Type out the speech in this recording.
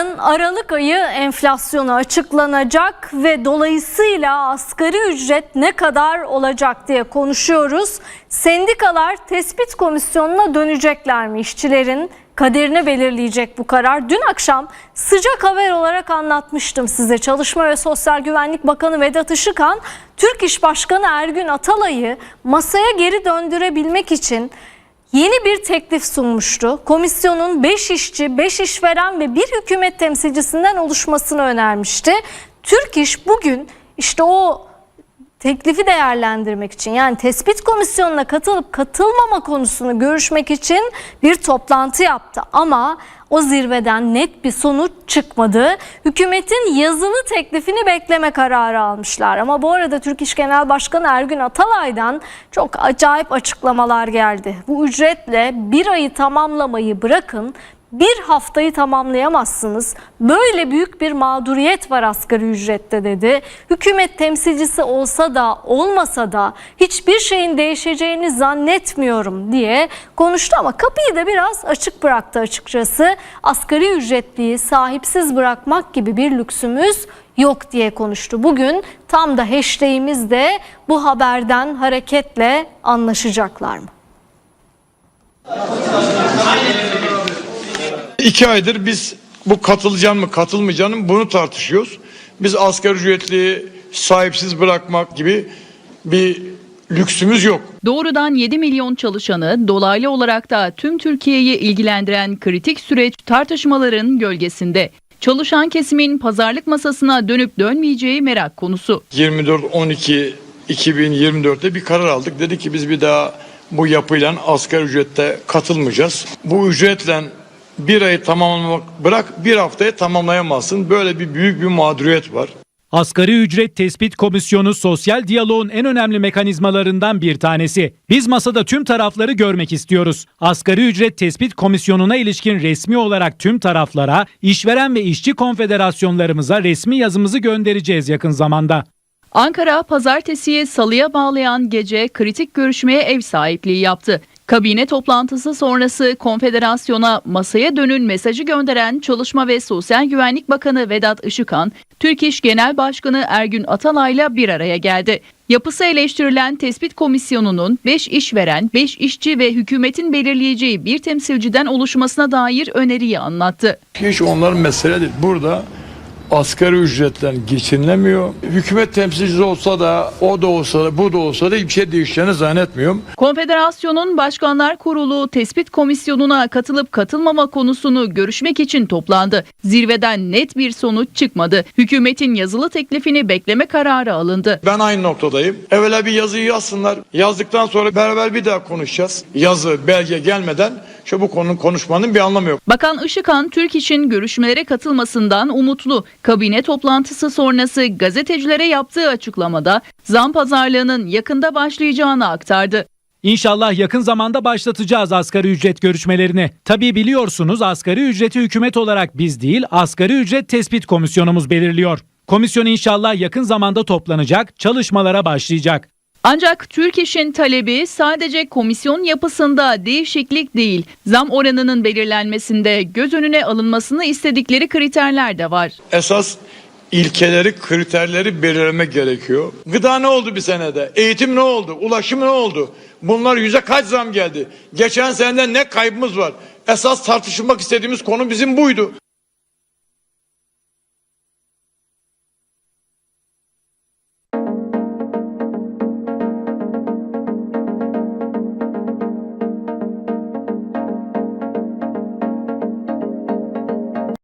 Yarın Aralık ayı enflasyonu açıklanacak ve dolayısıyla asgari ücret ne kadar olacak diye konuşuyoruz. Sendikalar tespit komisyonuna dönecekler mi? İşçilerin kaderini belirleyecek bu karar. Dün akşam sıcak haber olarak anlatmıştım size. Çalışma ve Sosyal Güvenlik Bakanı Vedat Işıkhan, Türk İş Başkanı Ergün Atalay'ı masaya geri döndürebilmek için yeni bir teklif sunmuştu. Komisyonun 5 işçi, 5 işveren ve bir hükümet temsilcisinden oluşmasını önermişti. Türk İş bugün işte o teklifi değerlendirmek için yani tespit komisyonuna katılıp katılmama konusunu görüşmek için bir toplantı yaptı. Ama o zirveden net bir sonuç çıkmadı. Hükümetin yazılı teklifini bekleme kararı almışlar. Ama bu arada Türk İş Genel Başkanı Ergün Atalay'dan çok acayip açıklamalar geldi. Bu ücretle bir ayı tamamlamayı bırakın bir haftayı tamamlayamazsınız. Böyle büyük bir mağduriyet var asgari ücrette dedi. Hükümet temsilcisi olsa da olmasa da hiçbir şeyin değişeceğini zannetmiyorum diye konuştu ama kapıyı da biraz açık bıraktı açıkçası. Asgari ücretliyi sahipsiz bırakmak gibi bir lüksümüz yok diye konuştu. Bugün tam da hashtagimiz de bu haberden hareketle anlaşacaklar mı? İki aydır biz bu katılacağım mı katılmayacağım mı bunu tartışıyoruz. Biz asgari ücretli sahipsiz bırakmak gibi bir lüksümüz yok. Doğrudan 7 milyon çalışanı, dolaylı olarak da tüm Türkiye'yi ilgilendiren kritik süreç tartışmaların gölgesinde. Çalışan kesimin pazarlık masasına dönüp dönmeyeceği merak konusu. 24-12-2024'te bir karar aldık. Dedi ki biz bir daha bu yapıyla asgari ücrette katılmayacağız. Bu ücretle bir ayı tamamlamak bırak bir haftaya tamamlayamazsın. Böyle bir büyük bir mağduriyet var. Asgari ücret tespit komisyonu sosyal diyaloğun en önemli mekanizmalarından bir tanesi. Biz masada tüm tarafları görmek istiyoruz. Asgari ücret tespit komisyonuna ilişkin resmi olarak tüm taraflara, işveren ve işçi konfederasyonlarımıza resmi yazımızı göndereceğiz yakın zamanda. Ankara pazartesiye salıya bağlayan gece kritik görüşmeye ev sahipliği yaptı. Kabine toplantısı sonrası konfederasyona masaya dönün mesajı gönderen Çalışma ve Sosyal Güvenlik Bakanı Vedat Işıkhan, Türk İş Genel Başkanı Ergün Atalay'la bir araya geldi. Yapısı eleştirilen tespit komisyonunun 5 işveren, 5 işçi ve hükümetin belirleyeceği bir temsilciden oluşmasına dair öneriyi anlattı. Hiç onların mesele değil. Burada asgari ücretten geçinilemiyor. Hükümet temsilcisi olsa da o da olsa da bu da olsa da hiçbir şey değişeceğini zannetmiyorum. Konfederasyonun Başkanlar Kurulu tespit komisyonuna katılıp katılmama konusunu görüşmek için toplandı. Zirveden net bir sonuç çıkmadı. Hükümetin yazılı teklifini bekleme kararı alındı. Ben aynı noktadayım. Evvela bir yazıyı yazsınlar. Yazdıktan sonra beraber bir daha konuşacağız. Yazı, belge gelmeden şu bu konunun konuşmanın bir anlamı yok. Bakan Işıkhan Türk için görüşmelere katılmasından umutlu. Kabine toplantısı sonrası gazetecilere yaptığı açıklamada zam pazarlığının yakında başlayacağını aktardı. İnşallah yakın zamanda başlatacağız asgari ücret görüşmelerini. Tabii biliyorsunuz asgari ücreti hükümet olarak biz değil, asgari ücret tespit komisyonumuz belirliyor. Komisyon inşallah yakın zamanda toplanacak, çalışmalara başlayacak. Ancak Türk İş'in talebi sadece komisyon yapısında değişiklik değil, zam oranının belirlenmesinde göz önüne alınmasını istedikleri kriterler de var. Esas ilkeleri, kriterleri belirlemek gerekiyor. Gıda ne oldu bir senede? Eğitim ne oldu? Ulaşım ne oldu? Bunlar yüze kaç zam geldi? Geçen seneden ne kaybımız var? Esas tartışılmak istediğimiz konu bizim buydu.